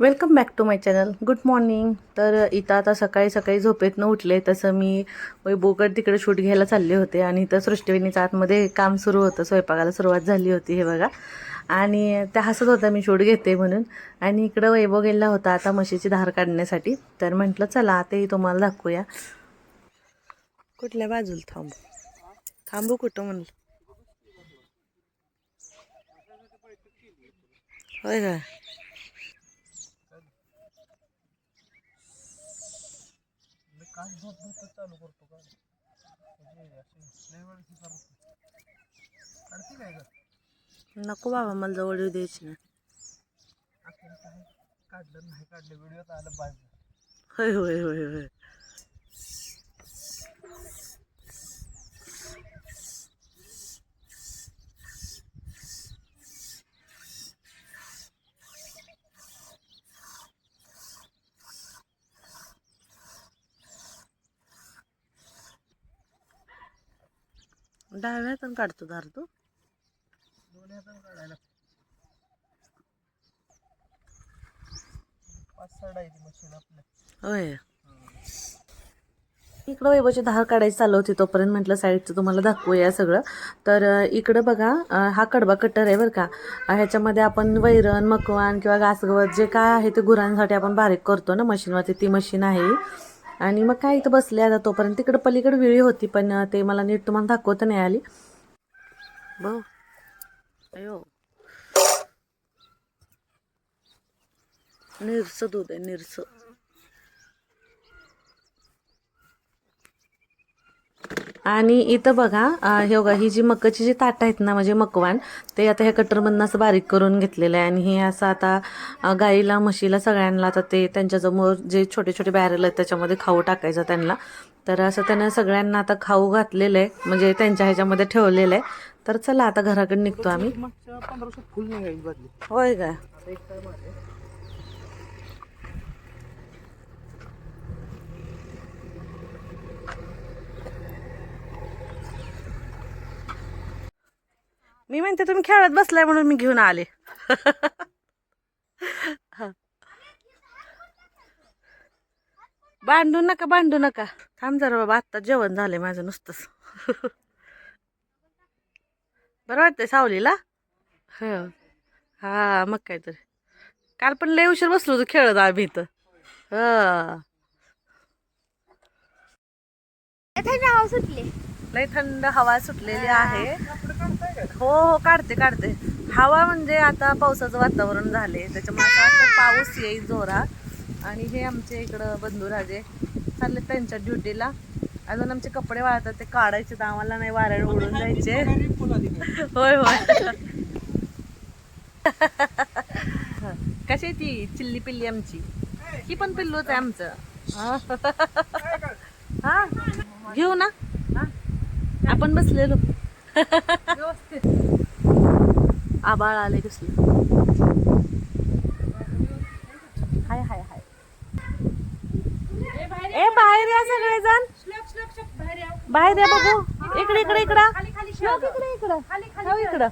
Welcome back to my channel good morning तर इथं आता सकाळी सकाळी झोपेतनं उठले तसं मी वैभवगड तिकडे शूट घ्यायला चालले होते आणि इथं सृष्टीविनीच्या आतमध्ये काम सुरू होतं स्वयंपाकाला सुरुवात झाली होती हे बघा. आणि त्या हसत होता मी शूट घेते म्हणून. आणि इकडं वैभव गेला होता आता म्हशीची धार काढण्यासाठी. तर म्हटलं चला आताही तुम्हाला दाखवूया. कुठल्या बाजूला थांबू? थांबू कुठं म्हणलं? होय का? नको बाबा मला जवळ येऊ द्यायची ना काढलं नाही काढलं. व्हिडिओ आलं बाज होय होय होय होय. डाव्या हातानं काढतो दार तू. दोन हातानं काढायला. पाच साडा आहे ती मशीन आपल्या. होय. इकडं वैभवची धार काढायची चालू होती तोपर्यंत म्हटलं साईडचं तुम्हाला दाखवूया सगळं. तर इकडं बघा हा कडबा कट्टर आहे बरं का. ह्याच्यामध्ये आपण वैरण मकवान किंवा घासगवत जे काय आहे ते गुरांसाठी आपण बारीक करतो ना मशीनवरती ती मशीन आहे. आणि मग काय इथं बसले आता तोपर्यंत तिकडं पलीकडे विळी होती पण ते मला नीट तुम्हाला दाखवता नाही आली. भाऊ अयो. निरस दूध आहे निरस. आणि इथं बघा हे बघा ही जी मकाची जी ताटं आहेत ना म्हणजे मकवान ते आता ह्या कटरमधनं असं बारीक करून घेतलेलं आहे आणि हे असं आता गाईला म्हशीला सगळ्यांना आता ते त्यांच्यासमोर जे छोटे छोटे बॅरल आहेत त्याच्यामध्ये खाऊ टाकायचं त्यांना तर असं त्यानं सगळ्यांना आता खाऊ घातलेलं आहे म्हणजे त्यांच्या ह्याच्यामध्ये ठेवलेलं आहे तर चला आता घराकडे निघतो आम्ही होय का आता एक टाइम आहे मी म्हणते तुम्ही खेळत बसलाय म्हणून मी घेऊन आले. भांडू नका भांडू नका. थांब जरा बाबा आत्ता जेवण झालंय माझं नुसतंच. बरं वाटतंय सावलीला? हो. हा मग काय तरी काल पण लय उशीर बसलो होतो खेळत आम्ही इथं. हा. सुटले. लय थंड हवा सुटलेली आहे. हो हो काढते काढते. हवा म्हणजे आता पावसाचं वातावरण झाले त्याच्यामुळे पाऊस येईल जोरात. आणि हे आमचे इकडं बंधुराजे चालले त्यांच्या ड्युटीला. अजून आमचे कपडे वाळतात ते काढायचे तर आम्हाला नाही वाऱ्याने उडून जायचे. होय होय. कशी आहे ती चिल्ली पिल्ली आमची? ही पण पिल्लूच आहे आमचं. हा? घेऊ ना. आपण बसलेलो. आबाळ आले कसलं हाय हाय हाय. ए बाहेर या सगळे जण बाहेर या बघू. इकडे इकडे इकडं. इकडे इकडं. हो, इकडं.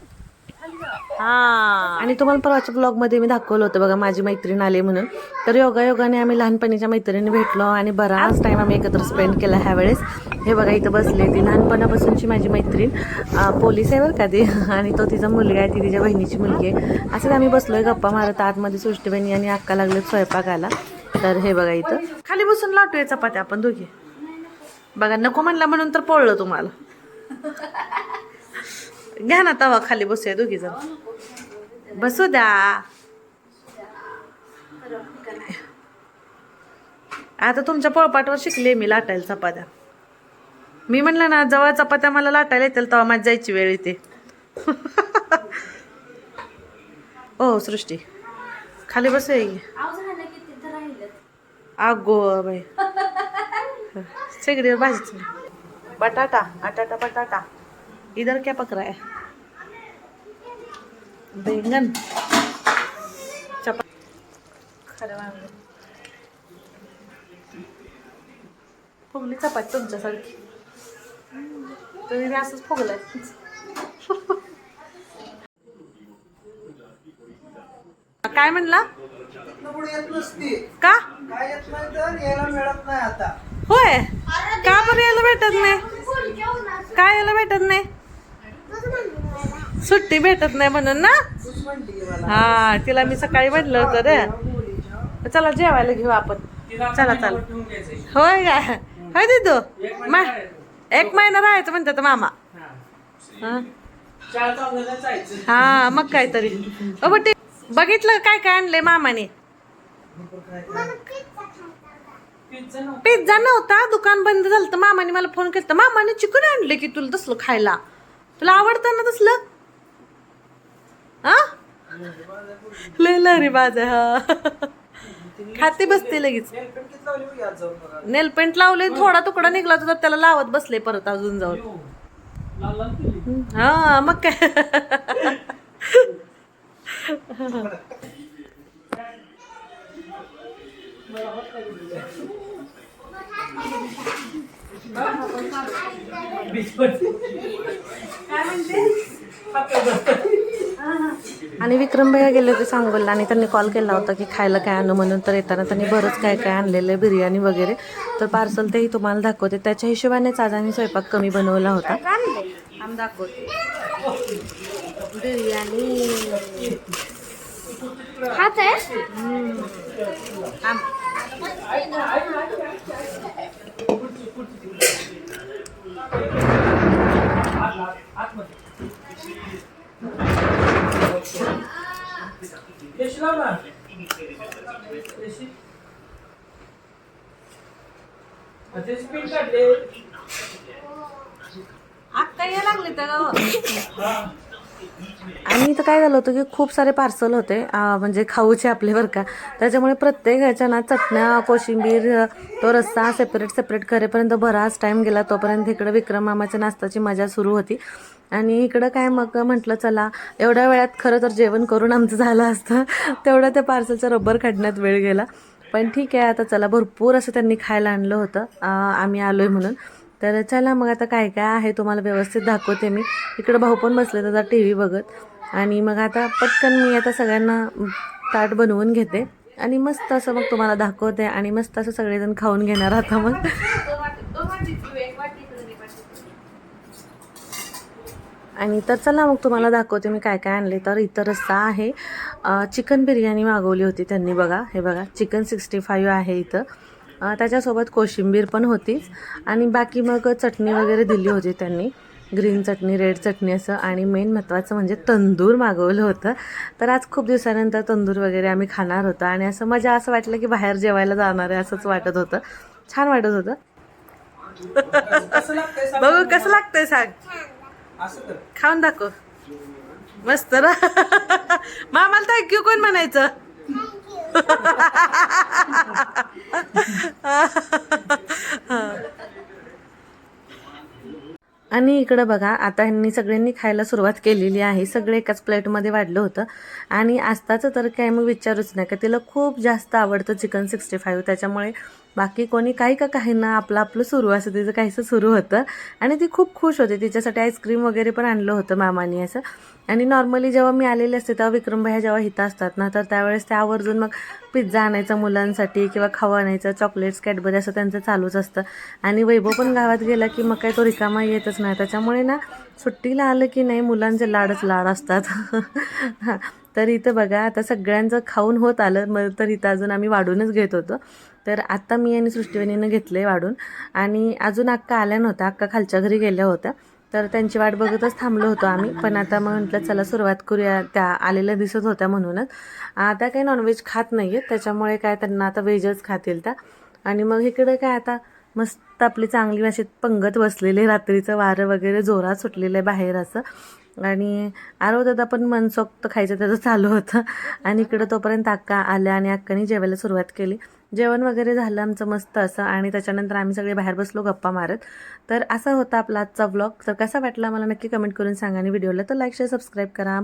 हा. आणि तुम्हाला परवाच्या ब्लॉगमध्ये मी दाखवलं होतं बघा माझी मैत्रीण आली म्हणून. तर योगा योगाने आम्ही लहानपणीच्या मैत्रिणी भेटलो आणि बराच टाइम आम्ही एकत्र स्पेंड केला ह्या वेळेस हे बघा इथं बसले ती. लहानपणापासूनची माझी मैत्रीण. पोलीस आहे बरं का ती. आणि तो तिचा मुलगा आहे ती तिच्या बहिणीची मुलगी आहे. असंच आम्ही बसलोय गप्पा मारत आतमध्ये सृष्टी बहिणी आणि अक्का लागले स्वयंपाकाला तर हे बघा इथं. खाली बसून लावतोय चपात्या आपण दोघे. बघा नको म्हणला म्हणून तर पळलं तुम्हाला. घ्या ना तवा खाली बसूया दोघी जण. बसू द्या. आता तुमच्या पळपाटवर शिकले मी लाटायला चपात्या. मी म्हणलं ना जेव्हा चपात्या मला लाटायला येतील तेव्हा माझी जायची वेळ येते. ओ सृष्टी. खाली बसूया की. अगो बाई. सगळी भाजी बटाटा अटाटा बटाटा. इधर क्या पक रहा है? बैंगन। चपा फुगली चपाती तुमच्यासारखी. तुम्ही बी असंच फुगलाय. काय म्हणला? का? होय. का बरं यायला भेटत नाही? काय यायला भेटत नाही? सुट्टी भेटत नाही म्हणून ना? हा तिला मी सकाळी म्हटलं होतं रे. चला जेवायला घेऊ आपण. चला चला. होय का? होय दिदो? मा एक महिना राहायचं म्हणतात मामा. हा. हा मग काहीतरी. अ बट बघितलं काय काय आणलंय मामाने? पिझ्झा नव्हता दुकान बंद झालं तर मामाने मला फोन केला मामाने चिकन आणले की तुला तसलं खायला? तुला आवडतं ना तसलं? हा? लय लहरी बाज हा. खाते बसते लगेच. नेलपेंट नेल पेंट लावले थोडा तुकडा निघला तर त्याला लावत बसले परत अजून जाऊन. हा मग काय? आणि विक्रम भैया गेले होते सांगोलला आणि त्यांनी कॉल केला होता की खायला काय आणू म्हणून. तर येताना त्यांनी बरंच काय काय आणलेलं आहे बिर्याणी वगैरे. तर पार्सल तेही तुम्हाला दाखवते. त्याच्या हिशोबानेच आज आम्ही स्वयंपाक कमी बनवला होता. दाखवते. बिर्याणी. आहे? आम आत्ता या लागले त्या आणि इथं काय झालं होतं की खूप सारे पार्सल होते म्हणजे खाऊचे आपले बरं का. त्याच्यामुळे प्रत्येक ह्याच्या ना चटण्या कोशिंबीर तो रस्सा सेपरेट सेपरेट करेपर्यंत बराच टाईम गेला. तोपर्यंत इकडं विक्रम मामाच्या नाश्त्याची मजा सुरू होती. आणि इकडं काय मग म्हटलं चला एवढ्या वेळात खरं तर जेवण करून आमचं झालं असतं. तेवढं त्या पार्सलचा रबर काढण्यात वेळ गेला. पण ठीक आहे आता चला भरपूर असं त्यांनी खायला आणलं होतं. आम्ही आलो आहे म्हणून. तर चला मग आता काय काय आहे तुम्हाला व्यवस्थित दाखवते मी. इकडं भाऊ पण बसले त्याचा टी व्ही बघत. आणि मग आता पटकन मी आता सगळ्यांना ताट बनवून घेते. आणि मस्त असं मग तुम्हाला दाखवते. आणि मस्त असं सगळेजण खाऊन घेणार आता मग. आणि तर चला मग तुम्हाला दाखवते मी काय काय आणले. तर इथं रस्सा आहे. चिकन बिर्याणी मागवली होती त्यांनी बघा. हे बघा चिकन सिक्स्टी फाईव्ह आहे इथं. त्याच्यासोबत कोशिंबीर पण होतीच. आणि बाकी मग चटणी वगैरे दिली होती त्यांनी. ग्रीन चटणी रेड चटणी असं. आणि मेन महत्त्वाचं म्हणजे तंदूर मागवलं होतं. तर आज खूप दिवसानंतर तंदूर वगैरे आम्ही खाणार होतो. आणि असं मजा असं वाटलं की बाहेर जेवायला जाणार आहे असंच वाटत होतं. छान वाटत होतं. बघू कसं लागतंय सांग. खाऊन दाखव. मस्त ना? मामाला थँक्यू कोण म्हणायचं? आणि इकडं बघा आता ह्यांनी सगळ्यांनी खायला सुरुवात केलेली आहे. सगळे एकाच प्लेटमध्ये वाढलं होतं. आणि आस्ताचं तर काय मग विचारूच नाही का तिला खूप जास्त आवडतं चिकन सिक्स्टी फाईव्ह. त्याच्यामुळे बाकी कोणी काही का काही ना आपलं आपलं सुरू असं तिचं काहीसं सुरू होतं. आणि ती खूप खुश होते. तिच्यासाठी आईस्क्रीम वगैरे पण आणलं होतं मामानी असं. आणि नॉर्मली जेव्हा मी आलेले असते तेव्हा विक्रमभाई जेव्हा इथं असतात ना तर त्यावेळेस ते आवर्जून मग पिझ्झा आणायचा मुलांसाठी किंवा खाऊ आणायचं चॉकलेट्स कॅडबरी असं त्यांचं चालूच असतं. आणि वैभव पण गावात गेला की मग काय तो रिकामा येतच नाही. त्याच्यामुळे ना सुट्टीला आलं की नाही मुलांचे लाडच लाड असतात. तर इथं बघा आता सगळ्यांचं खाऊन होत आलं. मग तर इथं अजून आम्ही वाढूनच घेत होतो. तर आत्ता मी आणि सृष्टीवणीनं घेतलं आहे वाढून. आणि अजून अक्का आल्या नव्हत्या. अक्का खालच्या घरी गेल्या होत्या. तर त्यांची वाट बघतच थांबलो होतो आम्ही. पण आता मग म्हटलं चला सुरुवात करूया. त्या आलेल्या दिसत होत्या म्हणूनच. आता काही नॉनव्हेज खात नाही आहेत त्याच्यामुळे काय त्यांना आता व्हेजच खातील त्या. आणि मग इकडे काय आता मस्त आपली चांगली अशी पंगत बसलेली रात्रीचं वारं वगैरे जोरात सुटलेलं आहे बाहेर असं. आणि आरव दादा पण मनसोक्त खायचं त्याचं चालू होतं. आणि इकडं तोपर्यंत अक्का आल्या आणि अक्कानी जेवायला सुरुवात केली. जेवण वगैरे झालं आमचं मस्त असं आणि त्याच्यानंतर आम्ही सगळे बाहेर बसलो गप्पा मारत. तर असा होता आपला आजचा व्लॉग तर कसा वाटला मला नक्की कमेंट करून सांगा आणि व्हिडिओला तर लाईक शेअर सबस्क्राईब करा.